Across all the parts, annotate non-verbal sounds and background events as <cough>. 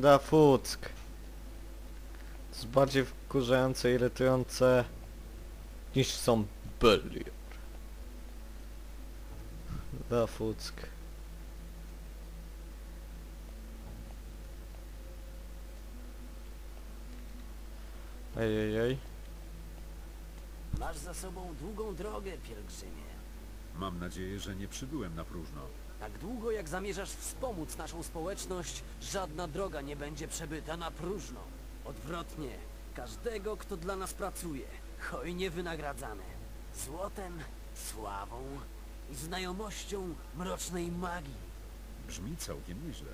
Da Fuck. To jest bardziej wkurzające, irytujące niż są Bellier. Da Fuck. Ej, ej, ej. Masz za sobą długą drogę, pielgrzymie. Mam nadzieję, że nie przybyłem na próżno. Tak długo jak zamierzasz wspomóc naszą społeczność, żadna droga nie będzie przebyta na próżno. Odwrotnie, każdego, kto dla nas pracuje, hojnie wynagradzamy. Złotem, sławą i znajomością mrocznej magii. Brzmi całkiem nieźle.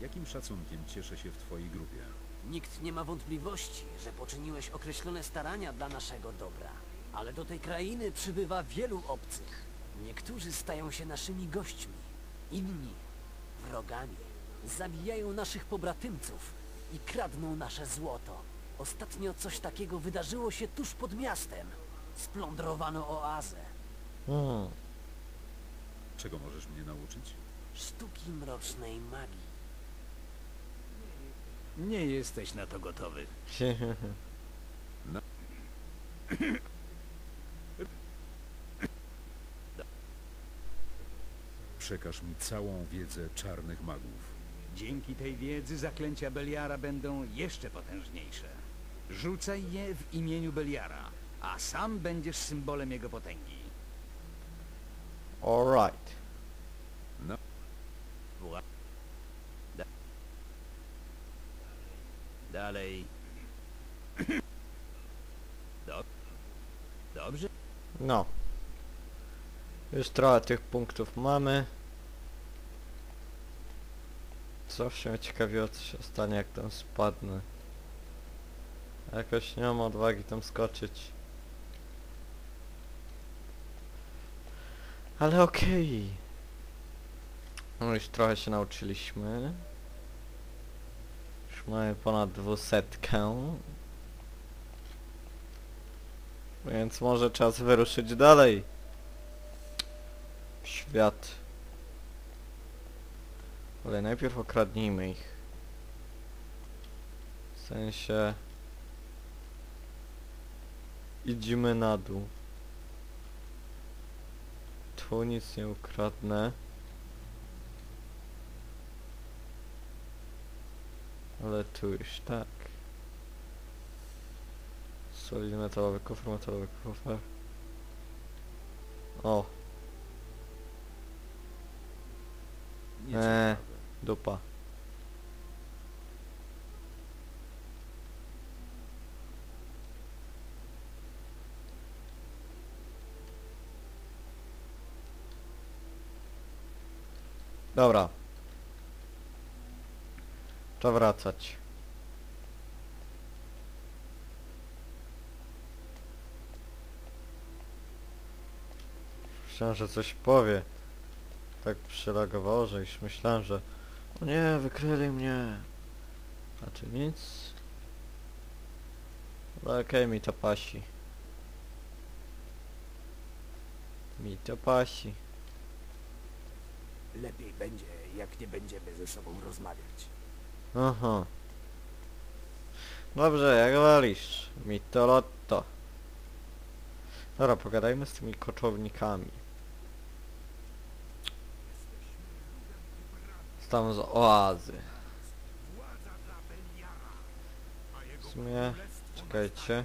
Jakim szacunkiem cieszę się w twojej grupie? Nikt nie ma wątpliwości, że poczyniłeś określone starania dla naszego dobra. Ale do tej krainy przybywa wielu obcych. Niektórzy stają się naszymi gośćmi, inni wrogami. Zabijają naszych pobratymców i kradną nasze złoto. Ostatnio coś takiego wydarzyło się tuż pod miastem. Splądrowano oazę. Hmm. Czego możesz mnie nauczyć? Sztuki mrocznej magii. Nie jesteś na to gotowy. <laughs> Przekaż mi całą wiedzę czarnych magów. Dzięki tej wiedzy zaklęcia Beliara będą jeszcze potężniejsze. Rzucaj je w imieniu Beliara, a sam będziesz symbolem jego potęgi. Alright. No, Da- Dalej. Do... Dobrze. No. Już trochę tych punktów mamy. Zawsze mnie ciekawiło co się stanie jak tam spadnę. Jakoś nie mam odwagi tam skoczyć. Ale okej. No już trochę się nauczyliśmy. Już mamy ponad dwusetkę. Więc może czas wyruszyć dalej. W świat. Ale najpierw okradnijmy ich. W sensie... Idziemy na dół. Tu nic nie ukradnę. Ale tu już tak. Solidny metalowy kufer, metalowy kufer. O, Eee. dupa. Dobra. Trzeba wracać. Myślałem, że coś powie. Tak przylagowało, że już myślałem, że o nie, wykryli mnie. A czy nic? Ale okej, mi to pasi. Mi to pasi. Lepiej będzie, jak nie będziemy ze sobą rozmawiać. Aha. Dobrze, jak walisz. Mi to lotto. Dobra, pogadajmy z tymi koczownikami. Tam z oazy. W sumie... Czekajcie.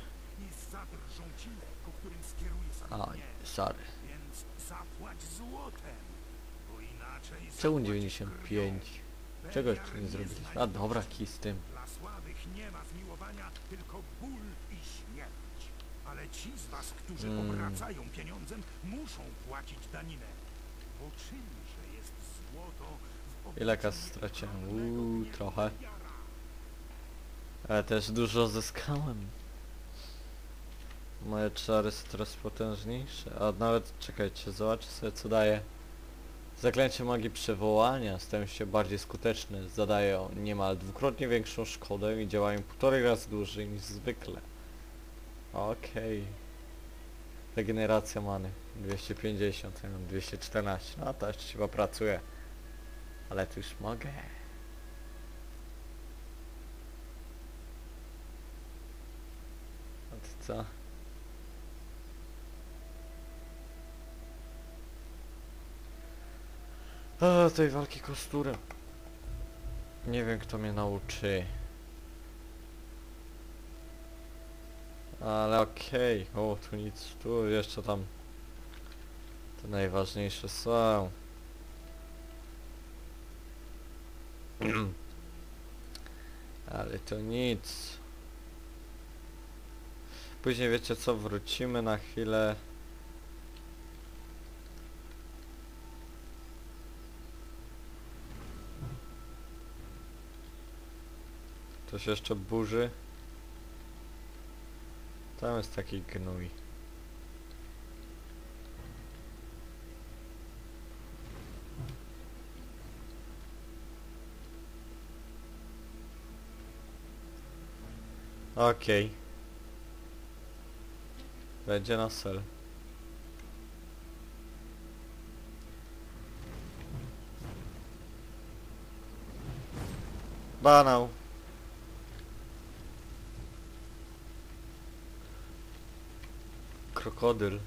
A, sorry. Więc zapłać złotem, bo inaczej Czemu 95? Czegoś tu nie zrobiliśmy. A dobra, kij z tym. nie ma zmiłowania, tylko ból i śmierć. Ale ci z was, którzy obracają pieniądzem, muszą płacić daninę. Bo czymże jest złoto Ile kas straciłem? Uuu, trochę. Ale też dużo zyskałem. Moje czary są teraz potężniejsze. A nawet, czekajcie, zobaczę sobie co daje. Zaklęcie magii przywołania stają się bardziej skuteczne. Zadają niemal dwukrotnie większą szkodę i działają półtorej razy dłużej niż zwykle. Okej. Regeneracja many. 250, ja mam 214. No to jeszcze chyba pracuje. Ale to już mogę. Co? O, tej walki kosturem. Nie wiem kto mnie nauczy. Ale okej, okay. o tu nic, tu jeszcze tam te najważniejsze są. <clears throat> Ale to nic. Później wiecie co, wrócimy na chwilę. Się jeszcze burzy. Tam jest taki gnój. Okej. Będzie na sel. Banał. Krokodyl.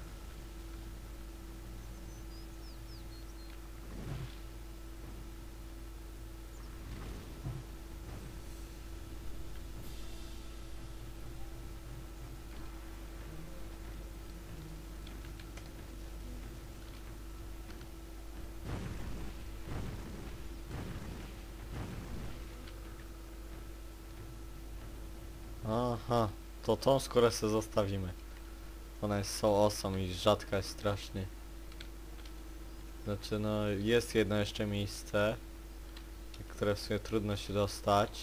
Aha, to tą skórę sobie zostawimy. Ona jest so awesome i rzadka jest strasznie. Znaczy no, jest jedno jeszcze miejsce, które w sumie trudno się dostać.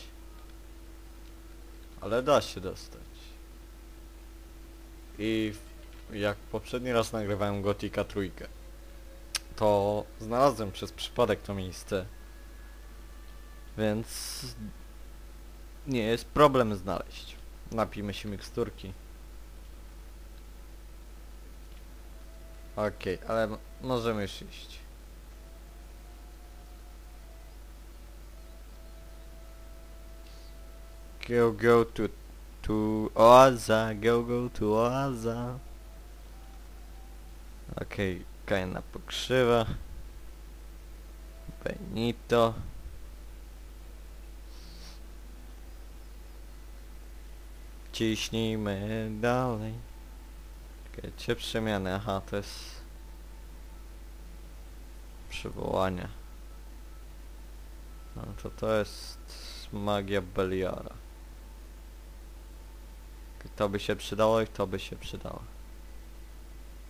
Ale da się dostać. I jak poprzedni raz nagrywałem Gotika trójkę, to znalazłem przez przypadek to miejsce. Więc nie jest problem znaleźć. Napijmy się miksturki. Okej, ale m- możemy już iść. Go, go to, to Oaza, go, go to Oaza. Okej, Kaina pokrzywa. Benito. Ciśnijmy dalej. Czekajcie, przemiany, aha, to jest przywołanie. No to to jest magia Beliara. To by się przydało i to by się przydało.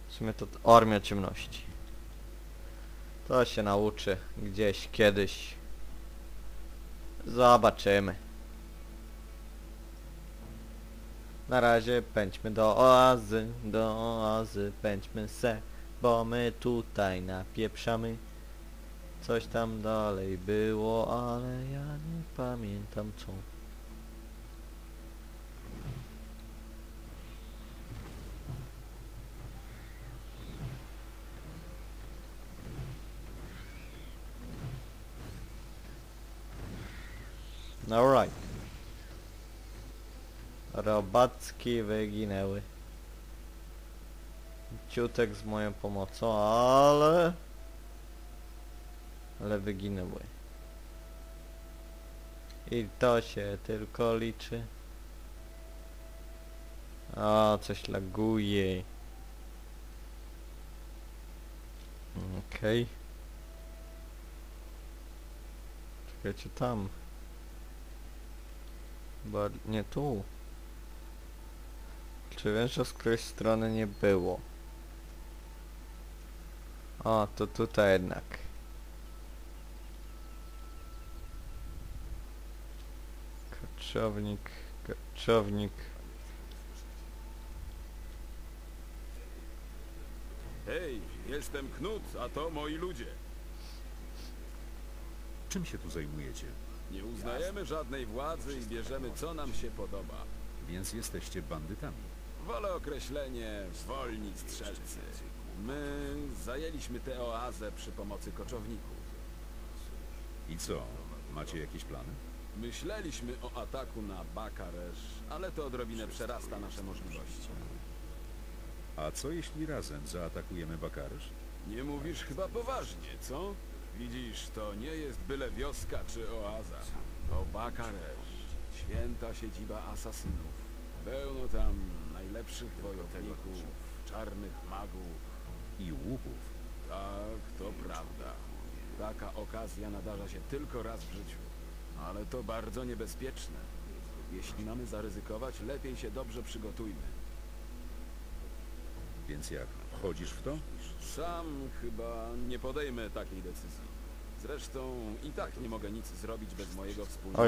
W sumie to armia ciemności. To się nauczy gdzieś, kiedyś. Zobaczymy. Na razie pędźmy do oazy, do oazy, pędźmy se, bo my tutaj napieprzamy. Coś tam dalej było, ale ja nie pamiętam co. Alright. Robacki wyginęły. Ciutek z moją pomocą, ale... Ale wyginęły. I to się tylko liczy. O, coś laguje. Okej. Czekajcie tam. Bo nie tu. Czy wiesz, że z której strony nie było? O, to tutaj jednak. Koczownik, koczownik. Hej, jestem Knut, a to moi ludzie. Czym się tu zajmujecie? Nie uznajemy żadnej władzy i bierzemy co nam się podoba. Więc jesteście bandytami. Wolę określenie wolni strzelcy. My zajęliśmy tę oazę przy pomocy koczowników. I co? Macie jakieś plany? Myśleliśmy o ataku na Bakaresz, ale to odrobinę przerasta nasze możliwości. A co jeśli razem zaatakujemy Bakaresz? Nie mówisz chyba poważnie, co? Widzisz, to nie jest byle wioska czy oaza. To Bakaresz, święta siedziba asasynów. Pełno tam najlepszych wojowników, czarnych magów. I łupów. Tak, to prawda. Taka okazja nadarza się tylko raz w życiu. Ale to bardzo niebezpieczne. Jeśli mamy zaryzykować, lepiej się dobrze przygotujmy. Więc jak? Wchodzisz w to? Sam chyba nie podejmę takiej decyzji. Zresztą i tak nie mogę nic zrobić bez mojego wspólnika.